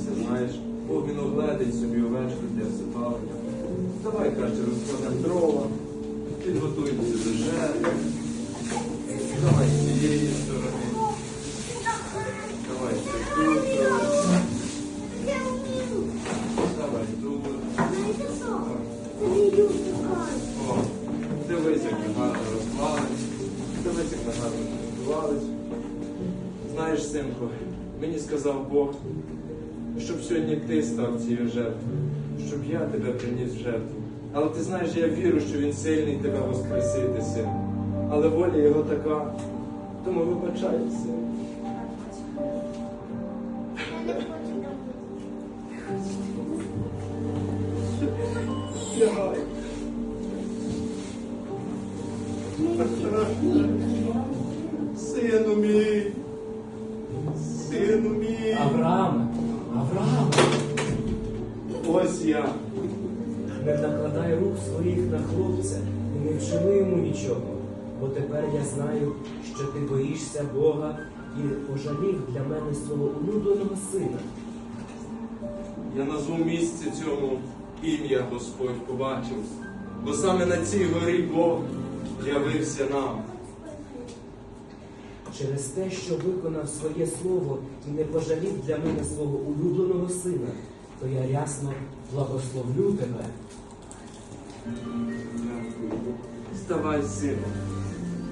знаєш. Бог він огледить собі овечку для всипалення. Давай краще розкладемо дрова, підготуємося до жертви. Давай з цієї сторони. Давай ще тут. Давай тут. О, дивись, як ми гарно. Дивись, як ми гарно. Знаєш, синку, мені сказав Бог, щоб сьогодні ти став цією жертвою, щоб я тебе приніс в жертву. Але ти знаєш, я вірю, що він сильний тебе воскресити, син. Але воля його така, тому вибачай, син. Лягай. Сину мій, сину мій. Аврааме, Аврааме, Ось я. не накладай рук своїх на хлопця і не вчини йому нічого, бо тепер я знаю, що ти боїшся Бога і пожалів для мене свого улюбленого сина. Я назву місце цьому ім'я Господь побачив, бо саме на цій горі Бог явився нам. Через те, що виконав своє слово і не пожалів для мене свого улюбленого сина, то я рясно благословлю тебе. Вставай, сину.